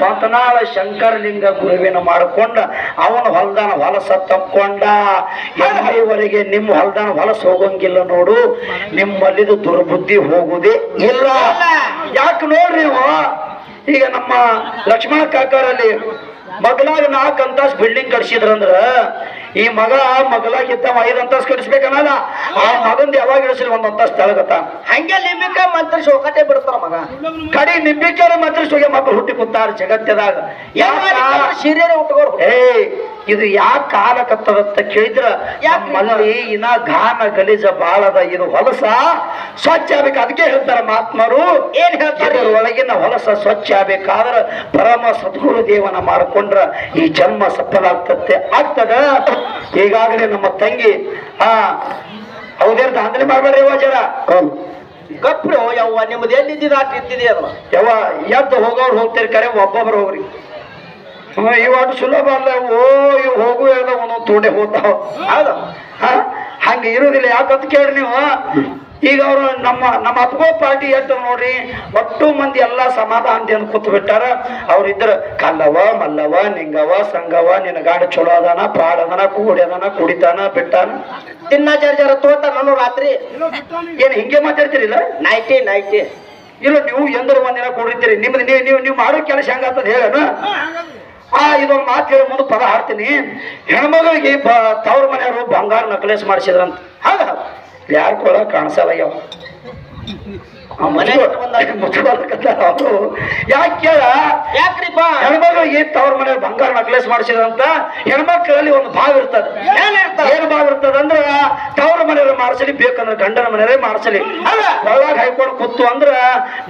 ಪಂತನಾಳ ಶಂಕರಲಿಂಗ ಗುರುವಿನ ಮಾಡಿಕೊಂಡ ಅವನ ಹೊಲ್ದಾನ ಹೊಲಸ ತಕ್ಕೊಂಡ. ಎಲ್ಲಿವರೆಗೆ ನಿಮ್ಮ ಹೊಲ್ದಾನ ಹೊಲಸ ಹೋಗಂಗಿಲ್ಲ ನೋಡು. ನಿಮ್ಮಲ್ಲಿದು ದುರ್ಬುದ್ಧಿ ಹೋಗುದೇ ಇಲ್ಲ. ಯಾಕೆ ನೋಡ್ರಿ ಈಗ ನಮ್ಮ ಲಕ್ಷ್ಮಣ ಕಾಕರಲ್ಲಿ ಮಗಲಾಗ ನಾಲ್ಕು ಅಂತಾಸ್ ಬಿಲ್ಡಿಂಗ್ ಕಟ್ಸಿದ್ರಂದ್ರ ಈ ಮಗ ಮಗಲಾಗಿದ್ದವ ಐದು ಅಂತಾಸ್ ಕಟ್ಸ್ಬೇಕನ್ನಲ್ಲ ಆ ಮಗಂದ್ ಯಾವಾಗ ಇಳಿಸಿ ಒಂದ್ ಅಂತಾಸ್ ತೆಳಗತ್ತ ಹಂಗೆ ನಿಂಬಿಕ ಮಂತ್ರಿ ಶೋಕತೆ ಬಿಡ್ತಾರ ಮಗ. ಕಡಿ ನಿಂಬಿಕೆಯವ್ರ ಮಂತ್ರಿ ಸುಗೆ ಮಕ್ಕಳು ಹುಟ್ಟಿ ಕೂತಾರ ಜಗತ್ತದಾಗ. ಯಾಕ ಸೀರೆ ಉಟ್ಕೋರು ಏ ಇದು ಯಾಕ ಕಾಲಕತ್ತದಂತ ಕೇಳಿದ್ರ? ನಮ್ಮಲ್ಲಿ ಇನ್ನ ಘಾನ ಗಲೀಜ ಬಾಳದ ಇದು ಹೊಲಸ ಸ್ವಚ್ಛ ಆಗ್ಬೇಕು. ಅದಕ್ಕೆ ಹೇಳ್ತಾರ ಮಹಾತ್ಮರು. ಏನ್ ಹೇಳ್ತಾರೆ? ಒಳಗಿನ ಹೊಲಸ ಸ್ವಚ್ಛ ಆಗ್ಬೇಕಾದ್ರ ಪರಮ ಸದ್ಗುರು ದೇವನ ಮಾಡ್ಕೊಂಡ್ರ ಈ ಜನ್ಮ ಸಫಲಾಗ್ತತ್ತೆ ಆಗ್ತದ? ಈಗಾಗಲೇ ನಮ್ಮ ತಂಗಿ ಹಾ ಹೌದೇನ್ ದಾಂಧಲೆ ಮಾಡ್ಬೇಡ್ರಿ ಜರ? ಗಪ್ಪು ಯವ್ವ ನಿಮ್ದು ಎಲ್ಲಿದ್ದಿದ ಇದ್ದಿದೆ ಅದ ಯಾವ ಎದ್ದು ಹೋಗೋರು ಹೋಗ್ತೀರಿ ಕರೆ ಒಬ್ಬೊಬ್ರು ಹೋಗ್ರಿ. ಇವಾಗ ಸುಲಭ ಅಲ್ಲ ಓ ಇವ್ ಹೋಗು ಹೇಳ್ದ ಒಂದೊಂದು ತೋಡೆ ಹೋಗ್ತಾವ. ಹಂಗೆ ಹಾ ಹಂಗ ಇರುದಿಲ್ಲ. ಯಾಕಂತ ಕೇಳ್ರಿ ನೀವು? ಈಗ ಅವರು ನಮ್ಮ ನಮ್ಮ ಅಪ್ಗೋ ಪಾರ್ಟಿ ಎದ್ದು ನೋಡ್ರಿ ಒಟ್ಟು ಮಂದಿ ಎಲ್ಲಾ ಸಮಾಧಾನದಿಂದ ಕೂತ್ ಬಿಟ್ಟಾರ ಅವ್ರಿದ್ರ ಕಲ್ಲವ ಮಲ್ಲವ ನಿಂಗವ ಸಂಗವ ನಿನ್ನ ಗಾಡಿ ಚಲೋ ಅದನ ಪಾಡ ಅದನ ಕೂಡಿ ಅದನ ಕುಡಿತಾನ ಬಿಟ್ಟಾನ. ತಿನ್ನ ಜರ ಜರ ತೋಟ ನಾನು ರಾತ್ರಿ. ಏನ್ ಹಿಂಗೆ ಮಾತಾಡ್ತಿರಿಲ್ಲ ನೈಟಿ ನೈಟಿ ಇಲ್ಲ ನೀವು ಎಂದ್ರ ಒಂದಿನ ಕೊಡಿತೀರಿ ನಿಮ್ದು ನೀವು ನೀವು ನೀವು ಮಾಡೋ ಕೆಲಸ ಹೆಂಗಾಗ್ತದ ಹೇಳನ ಆ ಇದೊಂದು ಮಾತು ಹೇಳಿ ಮುಂದೆ ಪದ ಹಾಡ್ತೀನಿ. ಹೆಣ್ಮಗಳಿಗೆ ಬ ತವ್ರ ಮನೆಯವರು ಬಂಗಾರ ನಕಲೇಸ್ ಮಾಡಿಸಿದ್ರಂತ. ಹೌದಾ. ಯಾರು ಕೊಳ ಕಾಣಿಸಲ್ಲ ಯಾವ ಮನೆ ಅವರು ಯಾಕೆ ಕೇಳ? ಯಾಕ್ರಿಪ್ಪ ತವ್ರ ಮನೆಯವ್ರು ಬಂಗಾರ ನಕ್ಲೇಸ್ ಮಾಡಿಸಿದ್ರಂತ ಹೆಣ್ಮಕ್ಳಲ್ಲಿ ಒಂದು ಭಾವ ಇರ್ತದೆ? ಏನ್ ಭಾವ ಇರ್ತದ ಅಂದ್ರ ಮಾಡಿಸಲಿ ಬೇಕಂದ್ರೆ ಗಂಡನ ಮನೆಯವರೇ ಮಾಡಿಸಲಿ ಅಲ್ಲ. ಒಳಗ ಹೈಕೋರ್ಟ್ ಕೂತು ಅಂದ್ರ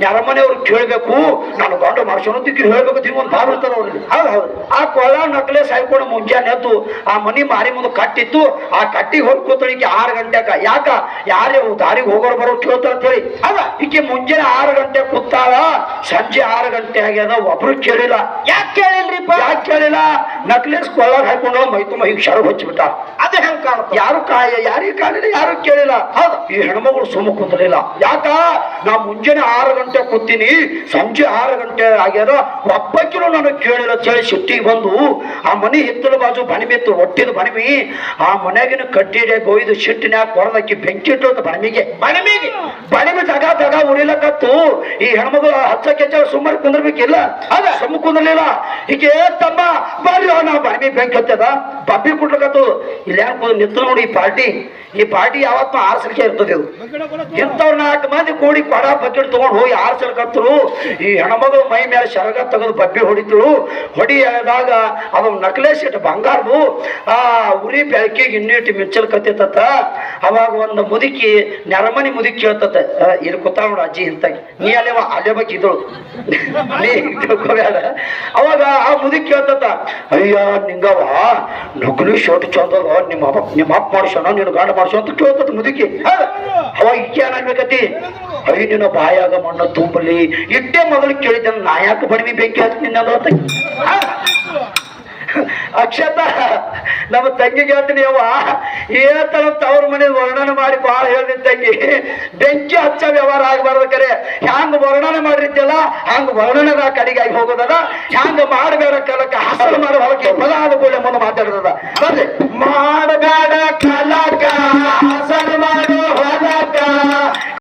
ನೆರಮನೆಯವ್ರು ಕೇಳ್ಬೇಕು ನಾನು ಗಂಡ ಮಾಡ್ಸೋಣ ತಿಕ್ಕಿ ಹೇಳ್ಬೇಕು ತಿಂಗ್ ಒಂದು ಭಾವ ಇರ್ತದ ಅವ್ರಿಗೆ. ಹೌದು ಹೌದು. ಆ ಕೊಳ ನಕ್ಲೆಸ್ ಹೈಕೋರ್ಟ್ ಮುಂಜಾನೆ ಎದ್ದು ಆ ಮನಿ ಮಾರಿ ಮುಂದೆ ಕಟ್ಟಿತ್ತು ಆ ಕಟ್ಟಿಗೆ ಹೋಗಿ ಕೂತಳಿಕೆ ಆರು ಗಂಟೆಕ. ಯಾಕ? ಯಾರೇ ದಾರಿಗೆ ಹೋಗೋರು ಬರೋ ಕೇಳ್ತಾರ ಅಂತ ಹೇಳಿ. ಅಲ್ಲ. ಈಕೆ ಮುಂಜಾನೆ ಆರು ಗಂಟೆ ಕೂತಾಳ ಸಂಜೆ ಆರು ಗಂಟೆ ಆಗ್ಯದ ಒಬ್ರು ಕೇಳಿಲ್ಲ. ಯಾಕೆ ಕೇಳಿಲ್ರಿ ಯಾಕೆ ಕೇಳಿಲ್ಲ? ನಕ್ಲೆಸ್ ಕೊಳ್ಳಾಗ ಹಾಕೊಂಡು ಮೈ ತುಂಬ ಈಗ ಶರಗ್ ಹಚ್ಚಿಬಿಟ್ಟ. ಅದೇ ಹೆಂಗ್ ಕಾಣ ಯಾರು ಕಾಯ ಯಾರಿಗೆ ಕಾಣಿಲ್ಲ ಯಾರು ಕೇಳಿಲ್ಲ. ಹೌದು ಈ ಹೆಣ್ಮಗಳು ಸುಮ್ಮ ಕುಂದ್ರಲಿಲ್ಲ ಯಾಕ? ನಾ ಮುಂಜಾನೆ ಆರು ಗಂಟೆ ಕೂತೀನಿ. ಸಂಜೆ ಆರು ಗಂಟೆ ಆಗ್ಯದ. ಒಬ್ಬಕ್ಕಿನೂ ನನಗೆ ಕೇಳಿಲ್ಲ ಚಳಿ ಸಿಟ್ಟಿಗೆ ಬಂದು ಆ ಮನೆ ಹಿತ್ತಲ ಬಾಜು ಬಣಿಮಿತ್ತು ಒಟ್ಟಿದ ಬಣಿಮಿ ಆ ಮನೆಗಿನ ಕಟ್ಟಿಡೆ ಗೋಯ್ದು ಸಿಟ್ಟಿನ ಕೊರದಕ್ಕಿ ಬೆಂಕಿ ಇಟ್ಟು ಬಣಿಮಿಗೆ ಬಣಿಮಿಗೆ ಬಣಿಮಿ ಜಗ ಜಗ ಉರಿಲಕತ್ತು. ಈ ಹೆಣ್ಮಗಳು ಹಚ್ಚ ಕೆಚ್ಚ ಸುಮ್ಮನೆ ಕುಂದ್ರಬೇಕಿಲ್ಲ? ಅದ ಸುಮ್ಮ ಕುಂದಿರ್ಲಿಲ್ಲ. ಹೀಗೆ ತಮ್ಮ ಬರ್ರಿ ನಾ ಬಣಿಮಿ ಬೆಂಕಿ ಹತ್ತದ. ಬಬ್ಬಿ ಕೊಡ್ಲಕತ್ತು ಇಲ್ಲಿ ಯಾಕೆ ನಿಂತು ನೋಡಿ ಈ ಪಾರ್ಟಿ. ಈ ಪಾರ್ಟಿ ಯಾವತ್ತೂ ಆರ್ಸಲಿಕ್ಕೆ ಇರ್ತದೆ ಇದು. ಇಂಥವ್ರು ನಾಲ್ಕು ಮಂದಿ ಕೂಡಿ ಕೊಡ ಬಕೆಟ್ ತಗೊಂಡು ಹೋಗಿ ಆರ್ಸಲ್ಕತ್ತರು ಈ ಹೆಣ್ಮಗಳು ಮೈ ಮೇಲೆ ಶರಗ ತೆಗೆದು ಬಬ್ಬಿ ಹೊಡಿತಳು. ಹೊಡಿಯಾದಾಗ ಅದು ನಕ್ಲೇಸ್ ಇಟ್ಟು ಬಂಗಾರದು. ಆ ಉರಿ ಬೆಳಕಿಗೆ ಇನ್ನಿಟ್ಟು ಮಿಚ್ಚಲ್ ಕತ್ತಿತ್ತ ಅವಾಗ ಒಂದು ಮುದುಕಿ, ನೆರಮನಿ ಮುದುಕಿ ಹೇಳ್ತತ್ತೆ ಇಲ್ಲಿ ಕೂತಾಳ ನೋಡು ಅಜ್ಜಿ ಇಂತ ನೀ ಅಲ್ಲೇ ಅಲ್ಲೇ ಬಗ್ಗೆ ಇದ್ದಳು ನೀ ಅವಾಗ ಆ ಮುದುಕಿ ಕೇಳ್ತತ್ತ ಅಯ್ಯ ನಿಂಗವ ನಕಲಿ ಶರ್ಟ್ ಚಂದದ ನಿಮ್ಮ ಅಪ್ಪ ನಿಮ್ಮ ಅಪ್ಪ ಮಾಡ್ಸೋಣ ನೀನು ಗಾಂಡ ಮಾಡ್ಸೋ ಅಂತ ಕೇಳ್ತದ ಮುದುಕಿ. ಅವ ಏನಾಗ್ಬೇಕತಿ ಅಯ್ಯ ನಿನ್ನ ಬಾಯಾಗ ಮಣ್ಣು ತುಂಬಲಿ, ಇಟ್ಟೆ ಮೊದಲು ಕೇಳಿದ್ದೆ, ನಾ ಯಾಕೆ ಬಡವಿ ಬೆಂಕಿ ಹತ್ತಿ ನಿನ್ನ ಅಂತ. ಅಕ್ಷತ, ನಮ್ಮ ತಂಗಿಗೆ ಹೇಳ್ತೀನಿ ಅವ್ವ. ಏತನ ತವ್ರ ಮನೆ ವರ್ಣನೆ ಮಾಡಿ ಬಹಳ ಹೇಳಿದ್ದಂಗೆ ಬೆಂಕಿ ಹಚ್ಚ ವ್ಯವಹಾರ ಆಗ್ಬಾರ್ದು ಕರೆ. ಹ್ಯಾಂಗ ವರ್ಣನೆ ಮಾಡಿರ್ತಿಲ್ಲ ಹಂಗ ವರ್ಣನೆದ ಕಡೆಗಾಗಿ ಹೋಗೋದದ, ಹ್ಯಾಂಗ ಮಾಡಬೇಡ ಕಾಲಕ್ಕೆ ಹಸಲು ಮಾಡುವ ಹೊಲಕ್ಕೆ ಪದ ಆದ ಕೂಡಲೇ ಮುಂದೆ ಮಾತಾಡೋದದ.